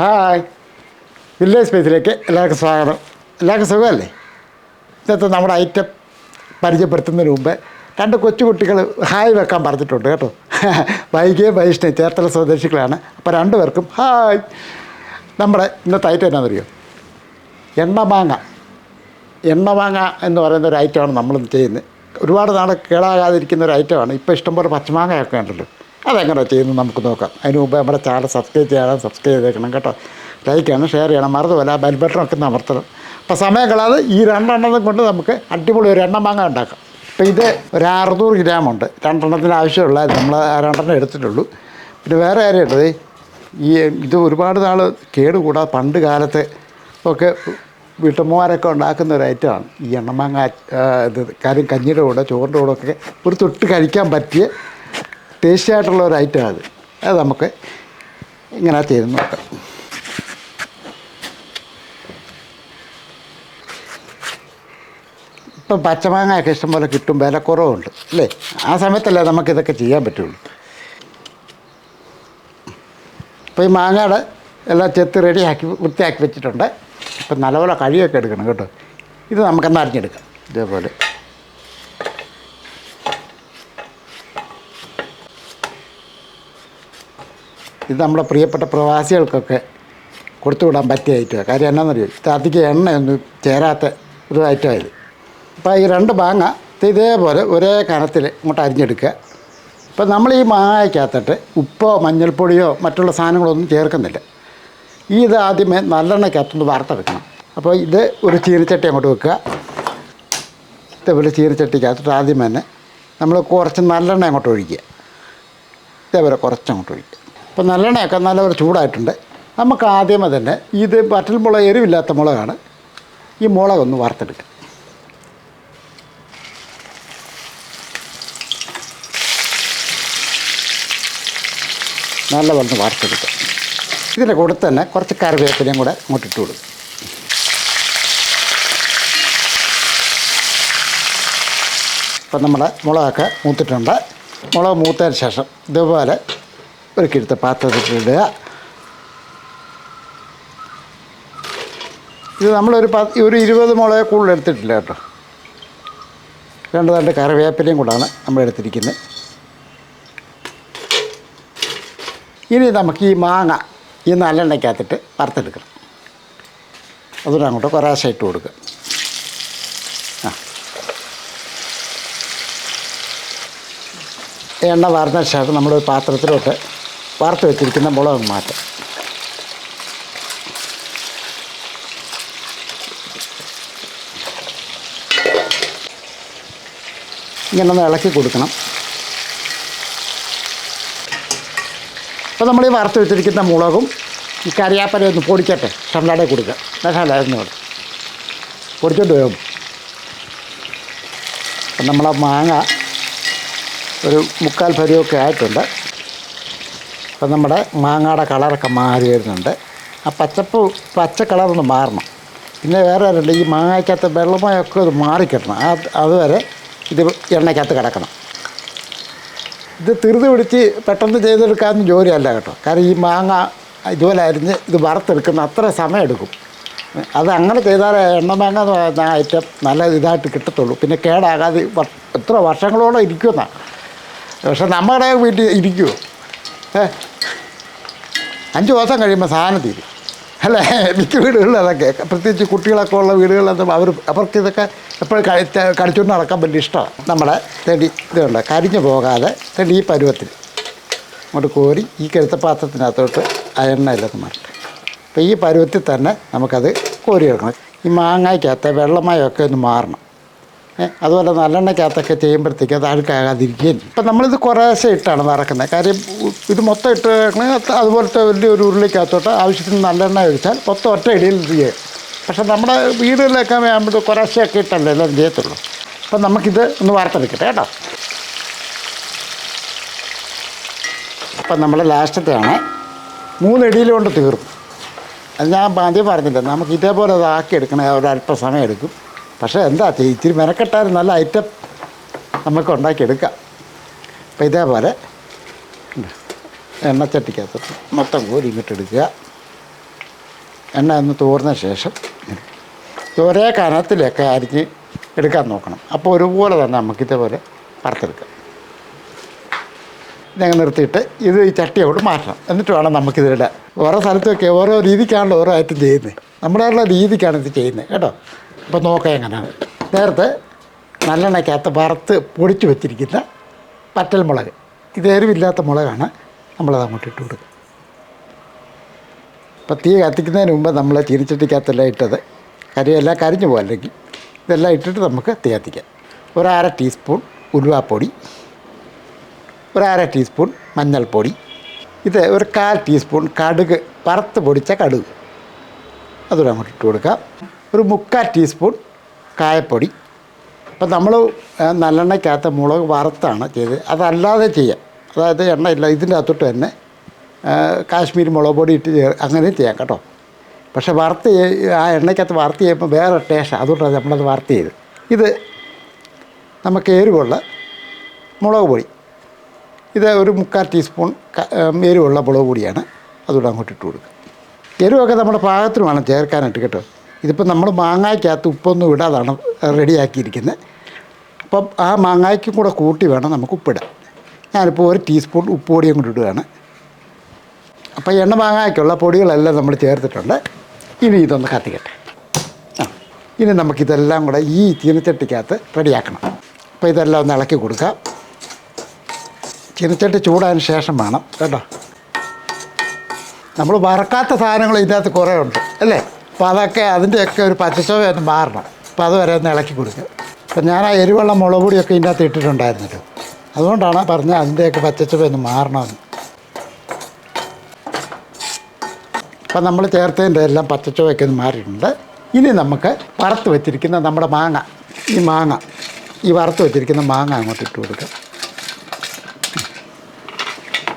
Hi. Village സ്പേസിലേക്ക് എല്ലാവർക്കും സ്വാഗതം. എല്ലാവർക്കും സുഖമല്ലേ? ഇന്നത്തെ നമ്മുടെ ഐറ്റം പരിചയപ്പെടുത്തുന്നതിന് മുമ്പ് രണ്ട് കൊച്ചുകുട്ടികൾ ഹായ് വെക്കാൻ പറഞ്ഞിട്ടുണ്ട് കേട്ടോ. വൈകിയ വൈഷ്ണവ് ചേർത്തല സ്വദേശികളാണ്. അപ്പോൾ രണ്ടുപേർക്കും ഹായ്. നമ്മുടെ ഇന്നത്തെ ഐറ്റം എന്നാണെന്നറിയോ എണ്ണമാങ്ങ. എണ്ണമാങ്ങ എന്ന് പറയുന്ന ഒരു ഐറ്റമാണ് നമ്മൾ ചെയ്യുന്നത്. ഒരുപാട് നാൾ കേടാകാതിരിക്കുന്ന ഒരു ഐറ്റമാണ് ഇപ്പോൾ ഇഷ്ടംപോലെ പച്ചമാങ്ങയൊക്കെ ഉണ്ടല്ലോ. അതെങ്ങനെ ചെയ്യുന്നു നമുക്ക് നോക്കാം. അതിന് മുമ്പ് നമ്മുടെ ചാനൽ സബ്സ്ക്രൈബ് ചെയ്യണം സബ്സ്ക്രൈബ് ചെയ്തേക്കണം കേട്ടോ. ലൈക്ക് ചെയ്യണം ഷെയർ ചെയ്യണം. മറന്നുപോലെ ബെൽ ബട്ടണൊക്കെ ഒന്ന് അമർത്തണം. അപ്പോൾ സമയം കളാതെ ഈ രണ്ടെണ്ണം കൊണ്ട് നമുക്ക് അടിപൊളി ഒരു എണ്ണമാങ്ങ ഉണ്ടാക്കാം. അപ്പോൾ ഇത് ഒരു അറുന്നൂറ് ഗ്രാമുണ്ട് രണ്ടെണ്ണത്തിന് ആവശ്യമുള്ള നമ്മൾ രണ്ടെണ്ണം എടുത്തിട്ടുള്ളൂ. പിന്നെ വേറെ കാര്യമുള്ളത് ഈ ഇത് ഒരുപാട് നാൾ കേടുകൂടാതെ പണ്ട് കാലത്ത് ഒക്കെ വീട്ടമ്മമാരൊക്കെ ഉണ്ടാക്കുന്ന ഒരു ഐറ്റമാണ് ഈ എണ്ണമാങ്ങ ഇത് കാര്യം കഞ്ഞിയുടെ കൂടെ ചോറിന്റെ കൂടെ ഒക്കെ ഒരു തൊട്ട് കഴിക്കാൻ പറ്റിയ ടേസ്റ്റി ആയിട്ടുള്ള ഒരു ഐറ്റം അത് അത് നമുക്ക് ഇങ്ങനെ ചെയ്ത് നോക്കാം. ഇപ്പം പച്ചമാങ്ങയൊക്കെ ഇഷ്ടംപോലെ കിട്ടും വില കുറവുണ്ട് അല്ലേ? ആ സമയത്തല്ലേ നമുക്കിതൊക്കെ ചെയ്യാൻ പറ്റുള്ളൂ. അപ്പോൾ ഈ മാങ്ങയുടെ എല്ലാം ചെത്ത് റെഡിയാക്കി വൃത്തിയാക്കി വെച്ചിട്ടുണ്ട്. ഇപ്പം നല്ലപോലെ കഴിയൊക്കെ എടുക്കണം കേട്ടോ. ഇത് നമുക്കൊന്ന് അരിഞ്ഞെടുക്കാം. ഇതേപോലെ. ഇത് നമ്മുടെ പ്രിയപ്പെട്ട പ്രവാസികൾക്കൊക്കെ കൊടുത്തു വിടാൻ പറ്റിയ ഐറ്റമാണ്. കാര്യം എന്നാണെന്നറിയോ ഇത് അധികം എണ്ണയൊന്നും ചേരാത്ത ഒരു ഐറ്റമായത് അപ്പോൾ ഈ രണ്ട് മാങ്ങ ഇതേപോലെ ഒരേ കനത്തിൽ ഇങ്ങോട്ട് അരിഞ്ഞെടുക്കുക. ഇപ്പം നമ്മൾ ഈ മാങ്ങയ്ക്കകത്തിട്ട് ഉപ്പോ മഞ്ഞൾപ്പൊടിയോ മറ്റുള്ള സാധനങ്ങളൊന്നും ചേർക്കുന്നില്ല. ഈ ഇത് ആദ്യമേ നല്ലെണ്ണയ്ക്കകത്തൊന്ന് വറുത്തെടുക്കണം. അപ്പോൾ ഇത് ഒരു ചീനച്ചട്ടി അങ്ങോട്ട് വെക്കുക. ഇതേപോലെ ചീനച്ചട്ടിക്കകത്തിട്ട് ആദ്യം തന്നെ നമ്മൾ കുറച്ച് നല്ലെണ്ണ അങ്ങോട്ട് ഒഴിക്കുക. ഇതേപോലെ കുറച്ച് അങ്ങോട്ട് ഒഴിക്കുക. അപ്പോൾ നല്ലെണ്ണയൊക്കെ നല്ലപോലെ ചൂടായിട്ടുണ്ട്. നമുക്ക് ആദ്യമേ തന്നെ ഇത് വറ്റൽ മുളക് എരിവില്ലാത്ത മുളകാണ്. ഈ മുളകൊന്ന് വറുത്തെടുക്കുക നല്ല വന്ന് വറുത്തെടുക്കുക ഇതിന്റെ കൂടെ തന്നെ കുറച്ച് കറിവേപ്പിലയും കൂടെ അങ്ങോട്ട് ഇട്ട് കൊടുക്കും. ഇപ്പം നമ്മുടെ മുളകൊക്കെ മൂത്തിട്ടുണ്ട്. മുളക് മൂത്തതിന് ശേഷം ഇതുപോലെ പാത്രത്തിൽ ഇടുക. ഇത് നമ്മളൊരു പത്ത് ഒരു ഇരുപത് മുളക് കൂടുതൽ എടുത്തിട്ടില്ല കേട്ടോ. രണ്ട് രണ്ട് കറിവേപ്പിലയും കൂടാണ് നമ്മൾ എടുത്തിരിക്കുന്നത്. ഇനി നമുക്ക് ഈ മാങ്ങ ഈ നല്ലെണ്ണയ്ക്കകത്തിട്ട് വറുത്തെടുക്കണം. അതുകൊണ്ട് അങ്ങോട്ട് കുറേശ്ശെ ഇട്ട് കൊടുക്കുക. ആ. എണ്ണ വാർന്ന ശേഷം നമ്മൾ ഒരു പാത്രത്തിലോട്ട് വറുത്ത് വെച്ചിരിക്കുന്ന മുളക് മാറ്റാം. ഇങ്ങനെ ഒന്ന് ഇളക്കി കൊടുക്കണം. അപ്പോൾ നമ്മൾ ഈ വറുത്ത് വെച്ചിരിക്കുന്ന മുളകും ഈ കറിയാപ്പല ഒന്ന് പൊടിക്കട്ടെ. ഷംലാടെ കൊടുക്കുക. മസാല എന്നോട് പൊടിച്ചോണ്ട് വരും അപ്പം നമ്മളെ മാങ്ങ ഒരു മുക്കാൽ പരിയൊക്കെ ആയിട്ടുണ്ട്. അപ്പം നമ്മുടെ മാങ്ങയുടെ കളറൊക്കെ മാറി വരുന്നുണ്ട്. ആ പച്ചപ്പ് പച്ച കളറൊന്ന് മാറണം. പിന്നെ വേറെ ഒരുണ്ട് ഈ മാങ്ങയ്ക്കകത്ത് വെള്ളമയൊക്കെ ഇത് മാറിക്കിട്ടണം. ആ അതുവരെ ഇത് എണ്ണയ്ക്കകത്ത് കിടക്കണം. ഇത് തിരുതു പിടിച്ച് പെട്ടെന്ന് ചെയ്തെടുക്കാവുന്ന ജോലിയല്ല കേട്ടോ. കാരണം ഈ മാങ്ങ ഇതുപോലെ അരിഞ്ഞ് ഇത് വറുത്തെടുക്കുന്ന അത്ര സമയമെടുക്കും. അത് അങ്ങനെ ചെയ്താൽ എണ്ണ മാങ്ങ എന്ന് പറയുന്ന ഐറ്റം നല്ല ഇതായിട്ട് കിട്ടത്തുള്ളൂ. പിന്നെ കേടാകാതെ എത്ര വർഷങ്ങളോളം ഇരിക്കുമെന്നാണ് പക്ഷേ നമ്മുടെ വീട്ടിൽ ഇരിക്കുമോ ഏ? അഞ്ച് ദിവസം കഴിയുമ്പോൾ സാധനം തീരും. അല്ലേ? മിക്ക വീടുകളിൽ അതൊക്കെ പ്രത്യേകിച്ച് കുട്ടികളൊക്കെ ഉള്ള വീടുകളിലൊന്നും അവർ അവർക്ക് ഇതൊക്കെ എപ്പോഴും കഴിച്ച കടിച്ചുകൊണ്ട് നടക്കാൻ വലിയ ഇഷ്ടമാണ്. നമ്മുടെ തെടി ഇതുണ്ട്. കരിഞ്ഞു പോകാതെ തെടി ഈ പരുവത്തിൽ അങ്ങോട്ട് കോരി ഈ കരുത്ത പാത്രത്തിനകത്തോട്ട് ആ എണ്ണയിലൊക്കെ മാറട്ടെ അപ്പോൾ ഈ പരുവത്തിൽ തന്നെ നമുക്കത് കോരിയെടുക്കണം. ഈ മാങ്ങയ്ക്കകത്തെ വെള്ളമയമൊക്കെ ഒന്ന് മാറണം. അതുപോലെ നല്ലെണ്ണയ്ക്കകത്തൊക്കെ ചെയ്യുമ്പോഴത്തേക്ക് അത് അഴുക്കാകാതിരിക്കുകയും. ഇപ്പം നമ്മളിത് കുറേശ്ശെ ഇട്ടാണ് വറക്കുന്നത്. കാര്യം ഇത് മൊത്തം ഇട്ട് അതുപോലത്തെ വലിയൊരു ഉരുളിക്കകത്തോട്ട് ആവശ്യത്തിന് നല്ലെണ്ണ ഒഴിച്ചാൽ മൊത്തം ഒറ്റ ഇടിയിൽ ഇത് ചെയ്യും. പക്ഷെ നമ്മുടെ വീടുകളിലൊക്കെ ആകുമ്പോൾ കുറേശ്ശെയൊക്കെ ഇട്ടല്ലേ എല്ലാം ചെയ്യത്തുള്ളൂ. അപ്പം നമുക്കിത് ഒന്ന് വാർത്തെടുക്കട്ടെ കേട്ടോ. അപ്പം നമ്മൾ ലാസ്റ്റത്തെയാണ്. മൂന്നിടിയിൽ കൊണ്ട് തീർന്നു അത് ഞാൻ ആദ്യം പറഞ്ഞില്ല നമുക്ക് ഇതേപോലെ അതാക്കി എടുക്കണേ ഒരു സമയം എടുക്കും. പക്ഷേ എന്താ ഇത്തിരി മെനക്കെട്ടാലും നല്ല ഐറ്റം നമുക്ക് ഉണ്ടാക്കിയെടുക്കാം. അപ്പം ഇതേപോലെ. എണ്ണച്ചട്ടിക്കകത്ത് മൊത്തം കോരി ഇങ്ങോട്ട് എടുക്കുക. എണ്ണ ഒന്ന് തോർന്ന ശേഷം ഒരേ കനത്തിലൊക്കെ അരിഞ്ഞ് എടുക്കാൻ നോക്കണം. അപ്പോൾ ഒരുപോലെ തന്നെ നമുക്ക് ഇതേപോലെ വറുത്തെടുക്കാം. ഇതങ്ങ് നിർത്തിയിട്ട് ഇത് ഈ ചട്ടി അവിടെ മാറ്റണം. എന്നിട്ട് വേണം നമുക്കിതിവിടെ ഓരോ സ്ഥലത്തൊക്കെ ഓരോ രീതിക്കാണല്ലോ ഓരോ ഐറ്റം ചെയ്യുന്നത്. നമ്മുടെ രീതിക്കാണ് ഇത് ചെയ്യുന്നത്. കേട്ടോ? അപ്പോൾ നോക്കാം എങ്ങനെയാണ് നേരത്തെ നല്ലെണ്ണയ്ക്കകത്ത് വറുത്ത് പൊടിച്ച് വെച്ചിരിക്കുന്ന പറ്റൽ മുളക്. ഇത് എരിവില്ലാത്ത മുളകാണ്. നമ്മളത് അങ്ങോട്ട് ഇട്ട് കൊടുക്കുക. അപ്പോൾ തീ കത്തിക്കുന്നതിന് മുമ്പ് നമ്മൾ ചീനിച്ചട്ടിക്കകത്തെല്ലാം ഇട്ടത് കരിയെല്ലാം കരിഞ്ഞു പോകല്ലെങ്കിൽ ഇതെല്ലാം ഇട്ടിട്ട് നമുക്ക് തീ കത്തിക്കാം. ഒരര ടീസ്പൂൺ ഉലുവാപ്പൊടി. ഒരര ടീസ്പൂൺ മഞ്ഞൾപ്പൊടി. ഇത് ഒരു കാൽ ടീസ്പൂൺ കടുക് വറുത്ത് പൊടിച്ച കടുക്. അതുകൂടെ അങ്ങോട്ട് ഇട്ട് കൊടുക്കാം. ഒരു മുക്കാൽ ടീസ്പൂൺ കായപ്പൊടി. അപ്പം നമ്മൾ നല്ലെണ്ണയ്ക്കകത്ത് മുളക് വറുത്താണ് ചെയ്ത് അതല്ലാതെ ചെയ്യാം. അതായത് എണ്ണയില്ല ഇതിന്റെ അകത്തോട്ട് തന്നെ കാശ്മീരി മുളക് പൊടി ഇട്ട് ചേർ അങ്ങനെ ചെയ്യാം കേട്ടോ. പക്ഷേ വറുത്ത് ആ എണ്ണയ്ക്കകത്ത് വറുത്ത് ചെയ്യുമ്പോൾ വേറെ ടേസ്റ്റ്. അതുകൊണ്ടാണ് നമ്മളത് വറുത്ത് ചെയ്ത് ഇത് നമുക്ക് എരിവുള്ള മുളക് പൊടി. ഇത് ഒരു മുക്കാൽ ടീസ്പൂൺ എരിവുള്ള മുളക് പൊടിയാണ്. അതുകൂടെ അങ്ങോട്ട് ഇട്ട് കൊടുക്കുക. എരിവൊക്കെ നമ്മുടെ പാകത്തിന് വേണം ചേർക്കാനായിട്ട് കേട്ടോ. ഇതിപ്പോൾ നമ്മൾ മാങ്ങായ്ക്കകത്ത് ഉപ്പൊന്നും ഇടാതാണ് റെഡിയാക്കിയിരിക്കുന്നത് അപ്പം ആ മാങ്ങായ്ക്കും കൂടെ കൂട്ടി വേണം നമുക്ക് ഉപ്പിടാൻ. ഞാനിപ്പോൾ ഒരു ടീസ്പൂൺ ഉപ്പ് പൊടിയും കൂടി ഇടുകയാണ്. അപ്പോൾ എണ്ണ മാങ്ങായ്ക്കുള്ള പൊടികളെല്ലാം നമ്മൾ ചേർത്തിട്ടുണ്ട്. ഇനി ഇതൊന്ന് കത്തിക്കട്ടെ. ആ ഇനി നമുക്കിതെല്ലാം കൂടെ ഈ ചീനച്ചട്ടിക്കകത്ത് റെഡിയാക്കണം. അപ്പോൾ ഇതെല്ലാം ഒന്ന് ഇളക്കി കൊടുക്കാം. ചീനച്ചട്ടി ചൂടായതിന് ശേഷം വേണം കേട്ടോ. നമ്മൾ വറക്കാത്ത സാധനങ്ങൾ ഇതിനകത്ത് കുറേ ഉണ്ട് അല്ലേ? അപ്പോൾ അതൊക്കെ അതിന്റെയൊക്കെ ഒരു പച്ചച്ചോവ ഒന്ന് മാറണം. അപ്പോൾ അത് വരെ ഒന്ന് ഇളക്കി കൊടുക്കുക. അപ്പം ഞാൻ ആ എരിവെള്ളം മുളക് പൊടിയൊക്കെ ഇതിന്റെ അകത്ത് ഇട്ടിട്ടുണ്ടായിരുന്നല്ലോ അതുകൊണ്ടാണ് പറഞ്ഞത് അതിന്റെയൊക്കെ പച്ചച്ചോവ ഒന്ന് മാറണമെന്ന്. അപ്പം നമ്മൾ ചേർത്തതിന്റെ എല്ലാം പച്ചച്ചുവയ്ക്ക് മാറിയിട്ടുണ്ട്. ഇനി നമുക്ക് വറുത്ത് വെച്ചിരിക്കുന്ന നമ്മുടെ മാങ്ങ ഈ മാങ്ങ ഈ വറുത്ത് വെച്ചിരിക്കുന്ന മാങ്ങ അങ്ങോട്ട് ഇട്ട് കൊടുക്കാം.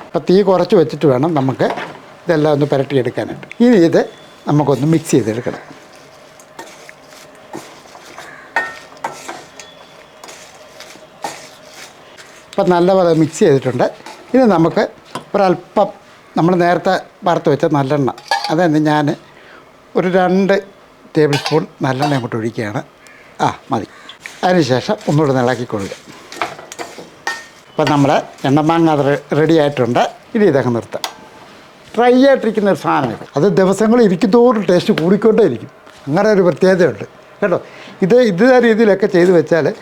അപ്പം തീ കുറച്ച് വെച്ചിട്ട് വേണം നമുക്ക് ഇതെല്ലാം ഒന്ന് പുരട്ടിയെടുക്കാനായിട്ട്. ഇനി ഇത് നമുക്കൊന്ന് മിക്സ് ചെയ്തെടുക്കണം. അപ്പം നല്ലപോലെ മിക്സ് ചെയ്തിട്ടുണ്ട്. ഇനി നമുക്ക് ഒരല്പം നമ്മൾ നേരത്തെ വറുത്ത് വെച്ച നല്ലെണ്ണ അതായത് ഞാൻ ഒരു രണ്ട് ടേബിൾ സ്പൂൺ നല്ലെണ്ണ അങ്ങോട്ട് ഒഴിക്കുകയാണ്. ആ മതി. അതിനുശേഷം ഒന്നുകൂടെ ഇളക്കി കൊടുക്കുക. അപ്പം നമ്മുടെ എണ്ണമാങ്ങ അത് റെഡി ആയിട്ടുണ്ട്. ഇനി ഇതൊക്കെ നിർത്താം. ഡ്രൈ ആയിട്ടിരിക്കുന്ന ഒരു സാധനമാണ് അത് ദിവസങ്ങൾ ഇരിക്കുന്തോറും ടേസ്റ്റ് കൂടിക്കൊണ്ടേ ഇരിക്കും അങ്ങനെ ഒരു പ്രത്യേകതയുണ്ട്. കേട്ടോ? ഇത് ഇതേ രീതിയിലൊക്കെ ചെയ്തു വെച്ചാൽ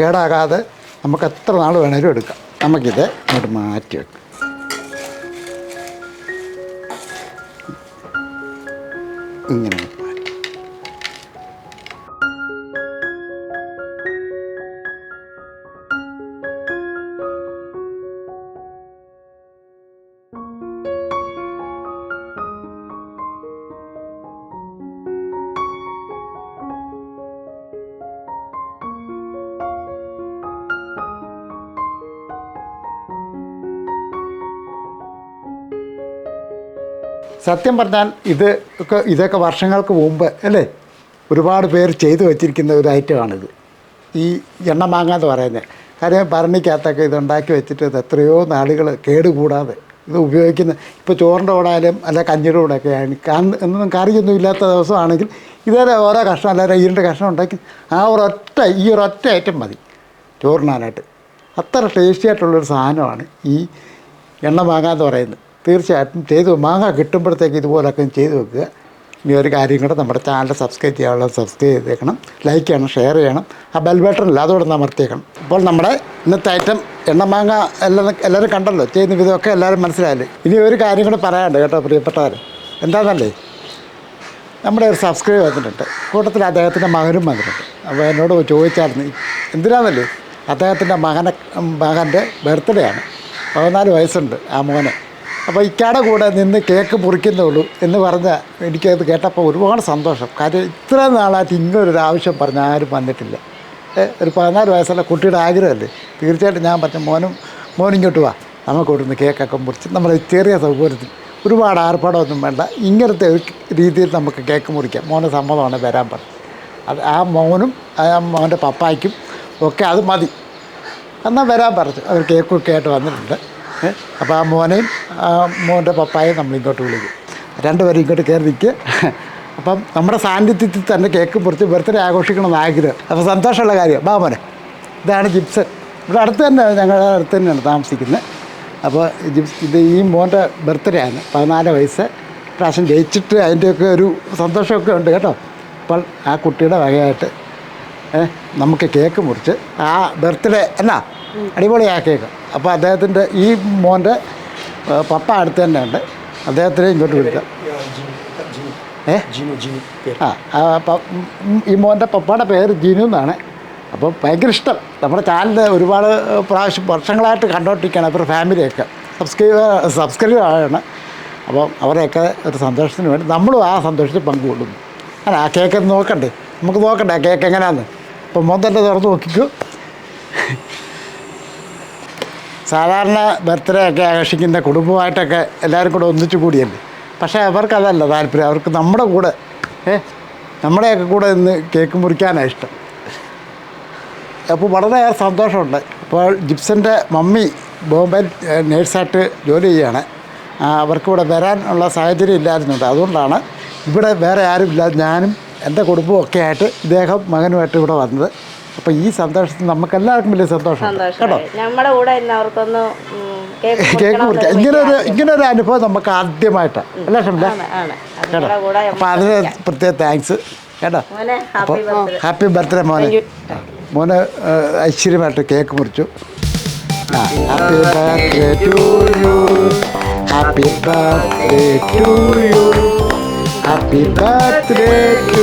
കേടാകാതെ നമുക്ക് എത്ര നാൾ വേണേലും എടുക്കാം. നമുക്കിത് ഇങ്ങോട്ട് മാറ്റി വെക്കാം. ഇങ്ങനെ. സത്യം പറഞ്ഞാൽ ഇത് ഒക്കെ ഇതൊക്കെ വർഷങ്ങൾക്ക് മുമ്പ് അല്ലേ? ഒരുപാട് പേർ ചെയ്തു വെച്ചിരിക്കുന്ന ഒരു ഐറ്റമാണിത് ഈ എണ്ണ മാങ്ങ എന്ന് പറയുന്നത്. കാര്യം ഭരണിക്കകത്തൊക്കെ ഇത് ഉണ്ടാക്കി വെച്ചിട്ട് ഇത് എത്രയോ നാളുകൾ കേടുകൂടാതെ ഇത് ഉപയോഗിക്കുന്ന ഇപ്പോൾ ചോറിന്റെ കൂടായാലും അല്ല കഞ്ഞിയുടെ കൂടെയൊക്കെ ആണ് കണ്ണ് ഒന്നും കറിയൊന്നും ഇല്ലാത്ത ദിവസമാണെങ്കിൽ ഇതേ ഓരോ കഷ്ണം അല്ലാതെ ഈരണ്ട് കഷ്ണം ഉണ്ടാക്കി ആ ഒരൊറ്റ ഈ ഒരൊറ്റ ഐറ്റം മതി ചോറിനാനായിട്ട്. അത്ര ടേസ്റ്റി ആയിട്ടുള്ളൊരു സാധനമാണ് ഈ എണ്ണ മാങ്ങ എന്ന് പറയുന്നത്. തീർച്ചയായിട്ടും ചെയ്ത്. മാങ്ങ കിട്ടുമ്പോഴത്തേക്ക് ഇതുപോലൊക്കെ ചെയ്തു വെക്കുക. ഇനി ഒരു കാര്യം കൂടെ നമ്മുടെ ചാനൽ സബ്സ്ക്രൈബ് ചെയ്യാനുള്ളത് സബ്സ്ക്രൈബ് ചെയ്തേക്കണം. ലൈക്ക് ചെയ്യണം ഷെയർ ചെയ്യണം. ആ ബെൽ ബട്ടണില്ല അതോടെ അമർത്തിയേക്കണം. അപ്പോൾ നമ്മുടെ ഇന്നത്തെ ഐറ്റം എണ്ണ മാങ്ങ എല്ലാം എല്ലാവരും കണ്ടല്ലോ? ചെയ്യുന്ന വിധമൊക്കെ എല്ലാവരും മനസ്സിലായല്ലേ? ഇനി ഒരു കാര്യം കൂടെ പറയാനുണ്ട് കേട്ടോ പ്രിയപ്പെട്ടവർ എന്താണെന്നല്ലേ? നമ്മുടെ ഒരു സബ്സ്ക്രൈബ് വന്നിട്ടുണ്ട്. കൂട്ടത്തിൽ അദ്ദേഹത്തിന്റെ മകനും വന്നിട്ടുണ്ട്. അപ്പോൾ എന്നോട് ചോദിച്ചായിരുന്നു എന്തിനാണെന്നല്ലേ അദ്ദേഹത്തിന്റെ മകനെ മകന്റെ ബർത്ത്ഡേ ആണ്. പതിനാല് വയസ്സുണ്ട് ആ മോനെ. അപ്പോൾ ഇക്കാടെ കൂടെ നിന്ന് കേക്ക് പൊറിക്കുന്നുള്ളൂ എന്ന് പറഞ്ഞ് എനിക്കത് കേട്ടപ്പോൾ ഒരുപാട് സന്തോഷം. കാര്യം ഇത്ര നാളായിട്ട് ഇങ്ങനൊരു ആവശ്യം പറഞ്ഞ ആരും വന്നിട്ടില്ല. ഒരു പതിനാല് വയസ്സുള്ള കുട്ടിയുടെ ആഗ്രഹമല്ലേ? തീർച്ചയായിട്ടും ഞാൻ പറഞ്ഞു മോനും മോനും ഇങ്ങോട്ട് വാ. നമുക്ക് ഇവിടുന്ന് കേക്കൊക്കെ മുറിച്ച് നമ്മൾ ചെറിയ സൗകര്യത്തിൽ ഒരുപാട് ആർഭാടമൊന്നും വേണ്ട. ഇങ്ങനത്തെ ഒരു രീതിയിൽ നമുക്ക് കേക്ക് മുറിക്കാം. മോനെ സമ്മതമാണ് വരാൻ പറഞ്ഞു. അത് ആ മോനും ആ മോന്റെ പപ്പായ്ക്കും ഒക്കെ അത് മതി. എന്നാൽ വരാൻ പറഞ്ഞു. അവർ കേക്കൊക്കെ ആയിട്ട് വന്നിട്ടുണ്ട്. അപ്പോൾ ആ മോനെയും ആ മോന്റെ പപ്പായും നമ്മൾ ഇങ്ങോട്ട് വിളിക്കും. രണ്ടുപേരും ഇങ്ങോട്ട് കയറി നിൽക്കുക അപ്പം നമ്മുടെ സാന്നിധ്യത്തിൽ തന്നെ കേക്ക് മുറിച്ച് ബർത്ത്ഡേ ആഘോഷിക്കണമെന്ന് ആഗ്രഹം. അപ്പോൾ സന്തോഷമുള്ള കാര്യം. ബാ മോനെ ഇതാണ് ജിപ്സ് ഇവിടെ അടുത്ത് തന്നെ ഞങ്ങളുടെ അടുത്ത് തന്നെയാണ് താമസിക്കുന്നത്. അപ്പോൾ ജിപ്സ് ഇത് ഈ മോന്റെ ബർത്ത്ഡേ ആണ്. പതിനാല് വയസ്സ്. പ്രാവശ്യം ജയിച്ചിട്ട് അതിന്റെയൊക്കെ ഒരു സന്തോഷമൊക്കെ ഉണ്ട് കേട്ടോ. അപ്പോൾ ആ കുട്ടിയുടെ വകയായിട്ട് നമുക്ക് കേക്ക് മുറിച്ച് ആ ബർത്ത്ഡേ അല്ല അടിപൊളിയാ കേക്ക്. അപ്പോൾ അദ്ദേഹത്തിന്റെ ഈ മോന്റെ പപ്പ അടുത്ത് തന്നെ ഉണ്ട് അദ്ദേഹത്തിനെ ഇങ്ങോട്ട് വിളിക്കാം. ഏ? ജിനു ജിനു ആ ഈ മോന്റെ പപ്പയുടെ പേര് ജിനു എന്നാണ്. അപ്പോൾ ഭയങ്കര ഇഷ്ടം. നമ്മുടെ ചാനൽ ഒരുപാട് പ്രാവശ്യം വർഷങ്ങളായിട്ട് കണ്ടോണ്ടിരിക്കുകയാണ് അവരുടെ ഫാമിലിയൊക്കെ. സബ്സ്ക്രൈബ് സബ്സ്ക്രൈബ് ആണ് അപ്പോൾ അവരെയൊക്കെ ഒരു സന്തോഷത്തിന് വേണ്ടി നമ്മളും ആ സന്തോഷത്തിൽ പങ്കുകൊള്ളുന്നു. അല്ല ആ കേക്ക് നോക്കണ്ടേ? നമുക്ക് നോക്കണ്ടേ ആ കേക്ക് എങ്ങനെയാണെന്ന് അപ്പോൾ മോൻ തന്നെ തുറന്ന് നോക്കിക്കോ. സാധാരണ ബർത്ത്ഡേ ഒക്കെ ആഘോഷിക്കുന്ന കുടുംബമായിട്ടൊക്കെ എല്ലാവരും കൂടെ ഒന്നിച്ചു കൂടിയല്ലേ? പക്ഷേ അവർക്കതല്ല താല്പര്യം. അവർക്ക് നമ്മുടെ കൂടെ ഏ നമ്മുടെയൊക്കെ കൂടെ നിന്ന് കേക്ക് മുറിക്കാനാണ് ഇഷ്ടം. അപ്പോൾ വളരെയേറെ സന്തോഷമുണ്ട്. അപ്പോൾ ജിപ്സന്റെ മമ്മി ബോംബെ നേഴ്സായിട്ട് ജോലി ചെയ്യുകയാണ്. അവർക്കിവിടെ വരാനുള്ള സാഹചര്യം ഇല്ലായിരുന്നുണ്ട് അതുകൊണ്ടാണ് ഇവിടെ വേറെ ആരും ഇല്ലാതെ ഞാനും എന്റെ കുടുംബവും ഒക്കെ ആയിട്ട് ഇദ്ദേഹം മകനുമായിട്ട് ഇവിടെ വന്നത്. അപ്പോൾ ഈ സന്തോഷത്തിൽ നമുക്കെല്ലാവർക്കും വലിയ സന്തോഷം കേട്ടോ? നമ്മുടെ കൂടെ അവർക്കൊന്ന് കേക്ക് കേക്ക് മുറിക്കണം മുറിക്കുക എന്ന് ഇങ്ങനെ ഒരു ഇങ്ങനെ ഒരു അനുഭവം നമുക്ക് ആദ്യമായിട്ടാണ് അല്ലേ. അത് കേട്ടോ? അപ്പോൾ അതിന് പ്രത്യേക താങ്ക്സ് കേട്ടോ? അപ്പോൾ ഹാപ്പി ബർത്ത്ഡേ മോനെ. മോന് ഐശ്വര്യമായിട്ട് കേക്ക് മുറിച്ചു. Happy birthday to you happy birthday to you happy birthday to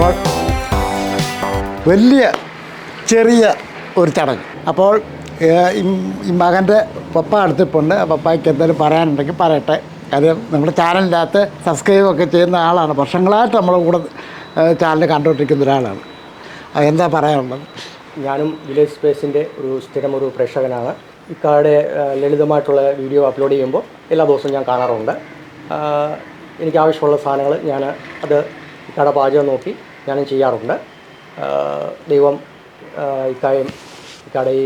അപ്പോൾ വലിയ ചെറിയ ഒരു ചടങ്ങ്. അപ്പോൾ ഈ- മകന്റെ പപ്പ അടുത്തിപ്പുണ്ട്. പപ്പായ്ക്ക് എന്തെങ്കിലും പറയാനുണ്ടെങ്കിൽ പറയട്ടെ. കാര്യം നമ്മുടെ ചാനലിനകത്ത് സബ്സ്ക്രൈബ് ഒക്കെ ചെയ്യുന്ന ആളാണ്. വർഷങ്ങളായിട്ട് നമ്മുടെ കൂടെ ചാനൽ കണ്ടുകൊണ്ടിരിക്കുന്ന ഒരാളാണ്. അത് എന്താ പറയാനുള്ളത്? ഞാനും വില്ലേജ് സ്പേസിന്റെ ഒരു സ്ഥിരം ഒരു പ്രേക്ഷകനാണ്. ഇക്കാടെ ലളിതമായിട്ടുള്ള വീഡിയോ അപ്ലോഡ് ചെയ്യുമ്പോൾ എല്ലാ ദിവസവും ഞാൻ കാണാറുണ്ട്. എനിക്ക് ആവശ്യമുള്ള സാധനങ്ങൾ ഞാൻ അത് ഇക്കാടെ പാചകം നോക്കി ഞാനും ചെയ്യാറുണ്ട്. ദൈവം ഇക്കാര്യം ഇക്കാടെ ഈ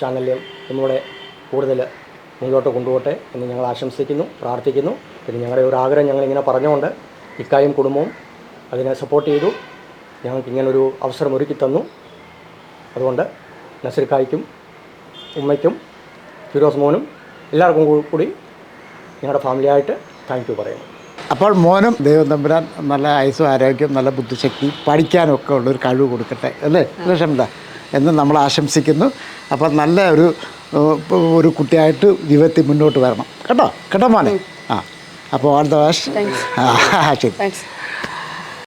ചാനലിൽ നമ്മുടെ കൂടുതൽ മുന്നോട്ട് കൊണ്ടുപോട്ടെ എന്ന് ഞങ്ങൾ ആശംസിക്കുന്നു പ്രാർത്ഥിക്കുന്നു. പിന്നെ ഞങ്ങളുടെ ഒരു ആഗ്രഹം ഞങ്ങളിങ്ങനെ പറഞ്ഞുകൊണ്ട് ഇക്കായും കുടുംബവും അതിനെ സപ്പോർട്ട് ചെയ്തു. ഞങ്ങൾക്ക് ഇങ്ങനൊരു അവസരം ഒരുക്കി തന്നു. അതുകൊണ്ട് നസീർക്കായ്ക്കും ഉമ്മയ്ക്കും ഫിറോസ് മോനും എല്ലാവർക്കും കൂടി ഞങ്ങളുടെ ഫാമിലിയായിട്ട് താങ്ക് യു പറയുന്നു. അപ്പോൾ മോനും ദൈവം തമ്പുരാൻ നല്ല ആയുസും ആരോഗ്യം നല്ല ബുദ്ധിശക്തി പഠിക്കാനൊക്കെ ഉള്ളൊരു കഴിവ് കൊടുക്കട്ടെ അല്ലേ? ലക്ഷ്മണ്ട എന്ന് നമ്മൾ ആശംസിക്കുന്നു. അപ്പോൾ നല്ല ഒരു ഒരു കുട്ടിയായിട്ട് ജീവിതത്തിൽ മുന്നോട്ട് വരണം. കേട്ടോ? കേട്ടോ മോനെ? ആ. അപ്പോൾ ഓൾ ദ ബെസ്റ്റ് ആ ശരി.